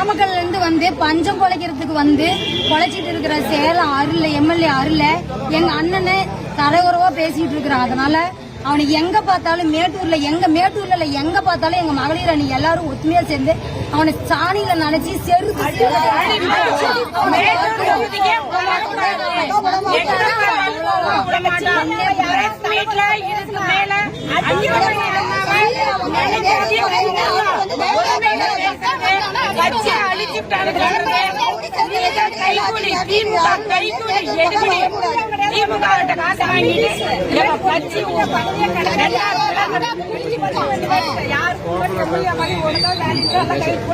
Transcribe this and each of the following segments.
நாமக்கல்ல இருந்து வந்து பஞ்சம் பொழைக்கிறதுக்கு வந்து பொழைச்சிட்டு இருக்கிற சேலம் அருள் எம்எல்ஏ அருள் எங்க அண்ணனை தலைவரவா பேசிட்டு இருக்கிறான் அதனால அவனுக்கு எங்க பார்த்தாலும் மேட்டூர்ல எங்க மேட்டூர்ல இல்ல எங்க பார்த்தாலும் எங்க மகளிர் அணி எல்லாரும் ஒத்துமையா சேர்ந்து அவனை சாணியில நினைச்சு இதுக்கு மேல வச்சு அழிச்சுட்டாங்க. கைகூலி திமுக கைகூலி எடுபடி திமுக கிட்ட வாங்கிட்டு வச்சு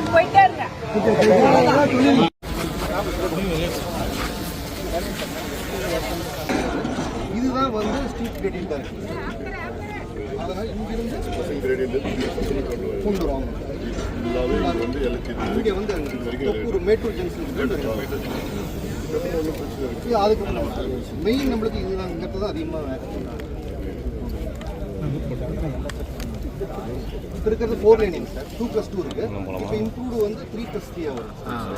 போயிட்டே இருங்க இதுதான் வந்து ஸ்ட்ரீட் கிரேடியன்ட் இருக்கு அதனால இங்கிருந்து கொண்டு வருவாங்க இங்கே வந்து ஒரு மேட்டூர் ஜங்ஷன் அதுக்கு மெயின் நம்மளுக்கு இதுதான் இங்கிறது தான் அதிகமாக இப்போ இருக்கிறது four lining sir two plus two இருக்கு. இப்போ இம்ப்ரூவ் வந்து த்ரீ ப்ளஸ் த்ரீ வரும்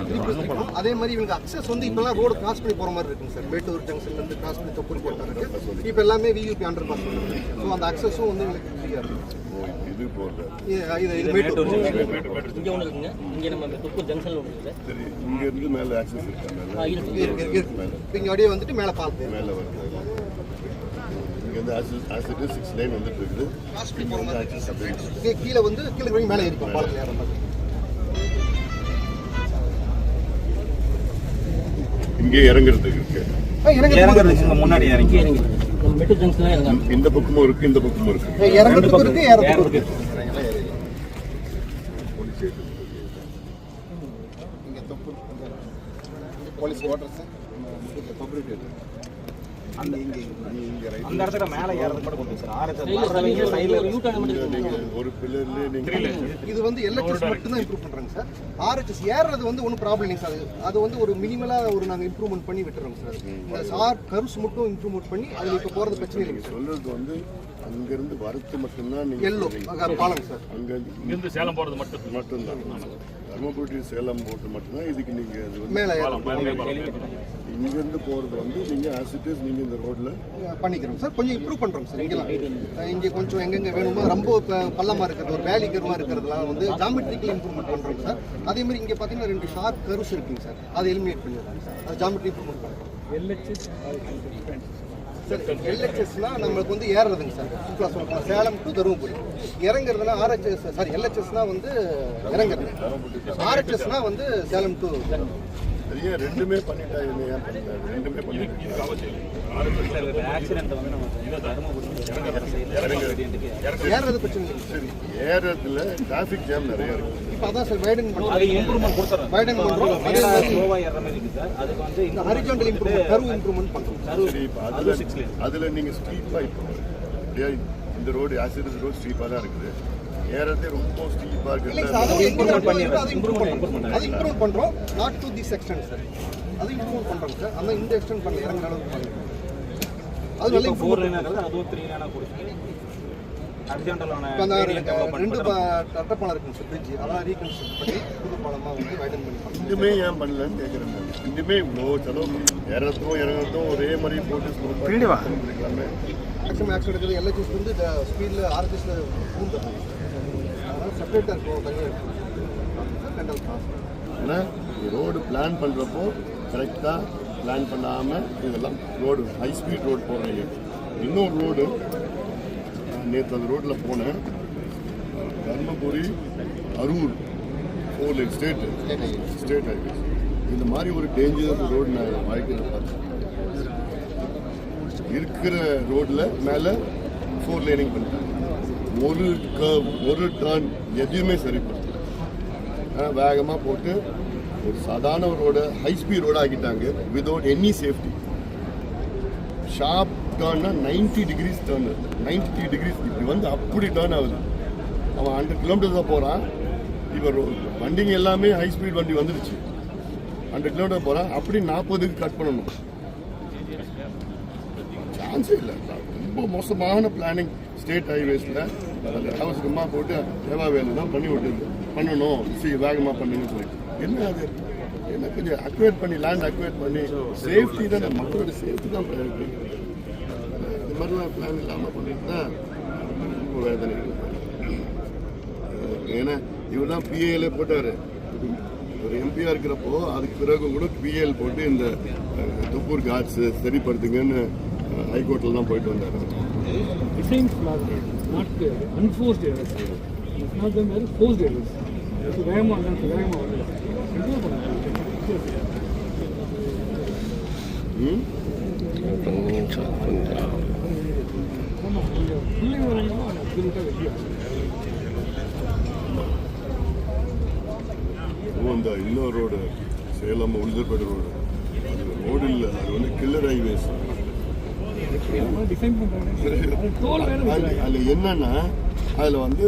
த்ரீ ப்ளஸ் அதே மாதிரி இவங்க அக்சஸ் வந்து இப்போலாம் ரோடு கிராஸ் பண்ணி போகிற மாதிரி இருக்குங்க சார் மேட்டூர் ஜங்ஷன்ல இருந்து கிராஸ் பண்ணி தொப்பூர் போட்டா இருக்கு. இப்போ எல்லாமே வியூபி அண்டர் பாஸ் ஸோ அந்த அக்சஸும் வந்து எங்களுக்கு ஃப்ரீயாக இருக்கும் இது இது இது மேட்டூர். இங்க ஒண்ணு இருக்குங்க. இங்க நம்ம தொப்பூர் ஜங்ஷன்ல ஒண்ணு இருக்கு சரி இங்க இருந்து மேல ஆக்சஸ் இருக்கா? மேல இருக்கு. இருக்கு இருக்கு இப்போ இங்கே அப்படியே வந்துட்டு மேலே பார்த்து மேல வருது. வந்து சிக்ஸ் லைன் வந்துட்டு இருக்குது. இங்க வந்து கீழே வந்து கீழே மேலே இருக்கும் பாலத்தில் ஏற மாதிரி. இங்கே இறங்குறதுக்கு இருக்கு. இறங்குறதுக்கு முன்னாடி இறங்கி இறங்கி நம்ம மெட்ரோ ஜங்ஷன்ல இறங்க இந்த பக்கமும் இருக்கு இந்த பக்கமும் இருக்கு. இறங்குறதுக்கு இருக்கு ஏறதுக்கு இருக்கு. போலீஸ் குவார்டர்ஸ் பப்ளிக் அந்த இங்கே இங்கே ரைட் அந்த இடத்துல மேல ஏறது கொண்டு சார். சைடுல நீங்க ஒரு பில்லர்ல நீங்க இது வந்து எல்ஹெச்எஸ் மட்டும் தான் இம்ப்ரூவ் பண்றாங்க சார். ஆர்ஹெச்எஸ் ஏறுறது வந்து ஒன்றும் ப்ராப்ளம் இல்லைங்க சார். அது- அது வந்து ஒரு மினிமலா ஒரு நாங்க இம்ப்ரூவ்மெண்ட் பண்ணி விட்டுறோம் சார் இந்த சார் கருஸ் மட்டும் இம்ப்ரூவ்மெண்ட் பண்ணி அதுல இப்போ போறது பிரச்சனை இல்லைங்க சார். சொல்றது வந்து அங்க இருந்து வரத்து மட்டும்தான் நீங்க எல்லோ சார். அங்க இருந்து சேலம் போறது மட்டும். மட்டும்தான். தர்மபுரி சேலம் போட்டு மட்டும்தான். இதுக்கு நீங்க அது மேலே இங்க இருந்து போறது வந்து நீங்க ஆசிட்டிஸ் நீங்க இந்த ரோட்ல பண்ணிக்கிறோம் சார். கொஞ்சம் இம்ப்ரூவ் பண்றோம் சார். இங்கெல்லாம். இங்க கொஞ்சம் எங்கெங்க வேணுமோ ரொம்ப ப- பள்ளமா இருக்கிறது ஒரு வேலி கருவா இருக்கிறதுலாம் வந்து ஜாமெட்ரிக்கல் இம்ப்ரூவ்மெண்ட் பண்றோம் சார். அதே மாதிரி இங்க பாத்தீங்கன்னா ரெண்டு ஷார்ப் கருஸ் இருக்குங்க சார். அதை எலிமினேட் பண்ணிடுறாங்க சார். அது ஜாமெட்ரி இம்ப்ரூவ்மெண்ட் பண்றோம். சார் எல்ஹெச்எஸ்னா நம்மளுக்கு வந்து ஏறுறதுங்க சார். சூப்பரா சொல்லலாம் சேலம் டு தருமபுரி. இறங்குறதுனா ஆர்ஹெச்எஸ் சாரி எல்ஹெச்எஸ்னா வந்து இறங்குறது. ஆர்ஹெச்எஸ்னா வந்து சேலம் டு சரியா ரெண்டுமே பண்ணிட்டா பண்ணிட்டாங்க ரெண்டுமே ஏறுறது பிரச்சனை சார் ஏறத்துல டிராஃபிக் ஜாம் நிறைய இருக்கு. இப்போ அதான் சார் வைடன் அது பண்ணுறோம் வைடன் பண்ணுறோம் அதே மாதிரி ஸ்லோவா ஏற மாதிரி இருக்கு சார். அதுக்கு வந்து இந்த இம்ப்ரூவ்மெண்ட் கர்வ் இம்ப்ரூவ்மெண்ட் பண்ணுறோம் சரி இப்போ அதுல அதுல நீங்க ஸ்டீப்பா இப்போ அப்படியே இந்த ரோடு ஆசிரியர் ரோடு ஸ்டீப்பா தான் இருக்குது. ஏறதே ரொம்ப ஸ்டீப்பா இருக்குது அதுவும் இம்ப்ரூவ் பண்ணிடுறோம் அது இம்ப்ரூவ் அது பண்ணுறோம். Not to this extent sir அது இம்ப்ரூவ் பண்ணுறோம் சார் அந்த இந்த எக்ஸ்டென்ட் பண்ணல. இறங்குற அளவுக்கு அது நல்ல ஃபோர் இம்ப்ரூவ் லைனாக அதுவும் த்ரீ லைனாக கொடுத்து அர்ஜென்டலான இப்போ அந்த ரெண்டு ப- தட்டப்பாலம் இருக்குங்க சார் பிரிட்ஜ் அதெல்லாம் ரீகன்ஸ்ட்ரக்ட் பண்ணி புது பாலமாக வந்து வைடன் பண்ணி ரெண்டுமே ஏன் பண்ணலன்னு கேட்குறேன். ரெண்டுமே இவ்வளோ செலவு இறங்கறதும் ஒரே மாதிரி போட்டு இருக்கலாமே மேக்ஸிமம் ஆக்சிடென்ட் இருக்குது எல்ஹெச்எஸ் வந்து ஸ்பீடில் பூந்து அதனால் செப்பரேட்டாக இருக்கும் தனியாக ஏன்னா ரோடு பிளான் பண்ணுறப்போ கரெக்டாக பிளான் பண்ணாமல் இதெல்லாம் ரோடு ஹை ஸ்பீட் ரோடு போடுறீங்க இன்னொரு ரோடு நேற்று அந்த ரோட்டில் போனேன். Dharmapuri Arur four lane state state highway இந்த மாதிரி ஒரு டேஞ்சரஸ் ரோடு நான் வாழ்க்கையில் பார்த்தேன் இருக்கிற ரோட்ல மேலே ஃபோர் லைனிங் பண்ணிட்டாங்க ஒரு curve, ஒரு டர்ன் எதுவுமே சரி பண்ணல வேகமாக போட்டு ஒரு சாதாரண ரோட ஹை ஸ்பீட் ரோட ஆக்கிட்டாங்க without any safety sharp டர்ன்னா ninety degrees turn ninety degrees இப்படி வந்து அப்படி டர்ன் ஆகுது. அவன் ஹண்ட்ரட் கிலோமீட்டர் தான் போகிறான் இப்போ ரோ- வண்டிங்க எல்லாமே ஹை ஸ்பீட் வண்டி வந்துடுச்சு ஹண்ட்ரட் கிலோமீட்டர் போகிறான் அப்படி நாற்பதுக்கு கட் பண்ணணும். சான்ஸே இல்லை. ரொம்ப மோசமான பிளானிங் ஸ்டேட் ஹைவேஸில் அவசரமாக போட்டு தேவா வேலை தான் பண்ணி விட்டுது. பண்ணணும். சி வேகமாக பண்ணுங்கன்னு சொல்லி. என்ன அது? என்ன கொஞ்சம் அக்வேட் பண்ணி லேண்ட் அக்வேட் பண்ணி சேஃப்டி தான். மக்களோட சேஃப்டி தான் மாதிரிலாம் பிளான் இல்லாமல் பண்ணிட்டு தான் ரொம்ப வேதனை. ஏன்னா இவர் தான் பிஏல போட்டார். ஒரு எம்பியா இருக்கிறப்போ அதுக்கு பிறகு கூட பிஏஎல் போட்டு இந்த துப்பூர் காட்ஸ் சரிப்படுத்துங்கன்னு ஹைகோர்ட்டில் தான் போயிட்டு வந்தார். வேகமாக இந்த இன்னொரு ரோடு சேலம் உளுந்தூர்பேட்டை ரோடு. அது ரோடு இல்லை அது வந்து கில்லர் ஹைவேஸ் அதில் என்னன்னா அதில் வந்து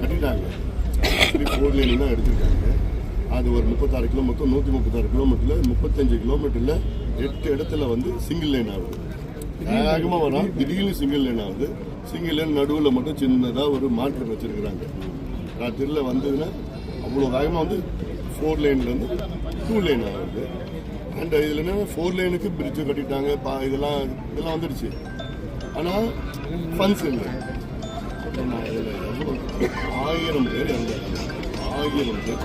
கட்டிட்டாங்க. த்ரீ ஃபோர் லேன் தான் எடுத்திருக்காங்க. அது ஒரு முப்பத்தாறு கிலோமீட்டர் நூற்றி முப்பத்தாறு கிலோமீட்டரில் முப்பத்தஞ்சு கிலோமீட்டரில் எட்டு இடத்துல வந்து சிங்கிள் லேன் ஆகுது. வேகமாக வரும் திடீர்னு சிங்கிள் லேன் ஆகுது. சிங்கிள் நடுவில் மட்டும் சின்னதாக ஒரு மாற்றம் வச்சிருக்கிறாங்க. ராத்திரியில் வந்ததுன்னா அவ்வளோ வேகமாக வந்து ஃபோர் லேன்லேருந்து டூ லேன் ஆகுது அண்ட் இதில் என்ன ஃபோர் லேனுக்கு பிரிட்ஜு கட்டிட்டாங்க பா இதெல்லாம் இதெல்லாம் வந்துடுச்சு. ஆனால் ஃபன்ஸ் இல்லை. இதில் எவ்வளோ ஆயிரம் பேர் இறந்தாங்க. ஆயிரம் பேர்.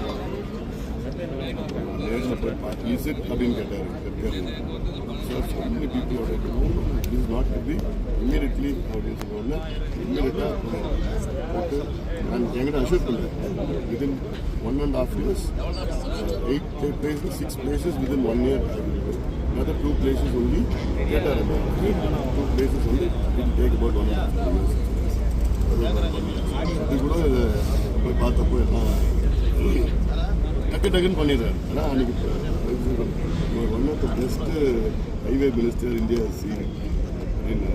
நேரில் போய் பார்த்து இஸ் இட் அப்படின்னு கேட்டார். Sir so many people are like, no, no, it is not to be immediately அப்படின்னு சொன்னோடனே இம்மீடியட்டாக போட்டு நான் என்கிட்ட அஷூர் பண்ணேன் within one and half years eight places six places within one year another two places only கேட்டார் two places வந்து it take about one and half years இது கூட இதை போய் பார்த்தப்போ எல்லாம் டக்கு டக்குன்னு பண்ணிடுறாரு. ஆனால் அன்னைக்கு one of the best highway minister India C அப்படின்னு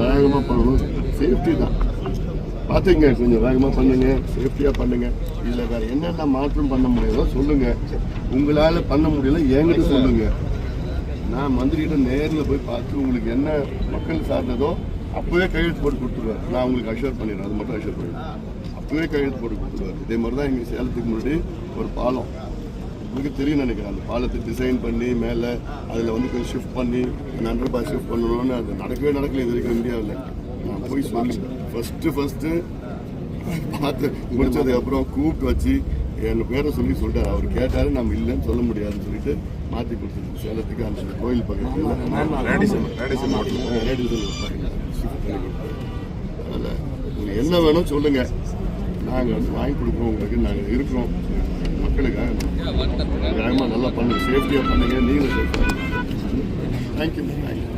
வேகமாக பண்ணணும். சேஃப்டி தான். பார்த்துங்க கொஞ்சம் வேகமாக பண்ணுங்க. சேஃப்டியாக பண்ணுங்க. இதில் வேறு என்னென்ன மாற்றம் பண்ண முடியுதோ சொல்லுங்கள் உங்களால் பண்ண முடியல என்கிட்ட சொல்லுங்கள் நான் மந்திரிகிட்ட நேரில் போய் பார்த்து உங்களுக்கு என்ன மக்கள் சார்ந்ததோ அப்போவே கையெழுத்து போட்டு கொடுத்துருவேன். நான் உங்களுக்கு அஷோர் பண்ணிடுறேன். அது மட்டும் அஷோர் பண்ணிடுறேன். அப்போவே கையெழுத்து போட்டு கொடுத்துருவார். இதே மாதிரி தான் எங்கள் சேலத்துக்கு முன்னாடி ஒரு பாலம். உங்களுக்கு தெரியும் நினைக்கிறேன். அந்த பாலத்தை டிசைன் பண்ணி மேலே அதில் வந்து கொஞ்சம் ஷிஃப்ட் பண்ணி அண்டர் பாஸ் ஷிஃப்ட் பண்ணணும்னு அது நடக்கவே நடக்கல இது வரைக்கும் இந்தியாவில். நான் போய் சொல்லி ஃபஸ்ட்டு ஃபஸ்ட்டு பார்த்து முடிச்சதுக்கு அப்புறம் கூப்பிட்டு வச்சு என் பேரை சொல்லி சொல்லிட்டாரு. அவர் கேட்டாரு நம்ம இல்லைன்னு சொல்ல முடியாதுன்னு சொல்லிட்டு மாற்றி கொடுத்துருக்கு சேலத்துக்கு அந்த கோயில் பக்கத்தில். ரேடிசன் ரேடிசன் ரேடிசன் அதனால் உங்களுக்கு என்ன வேணும் சொல்லுங்க. நாங்கள் வந்து வாங்கி கொடுக்குறோம் உங்களுக்கு நாங்கள் இருக்கிறோம். மக்களுக்காக நியாயமாக நல்லா பண்ணுங்க. சேஃப்டியாக பண்ணுங்க. நீங்களும் சேஃப்டியாக தேங்க்யூ தேங்க்யூ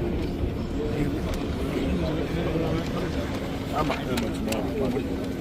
ஆமாம்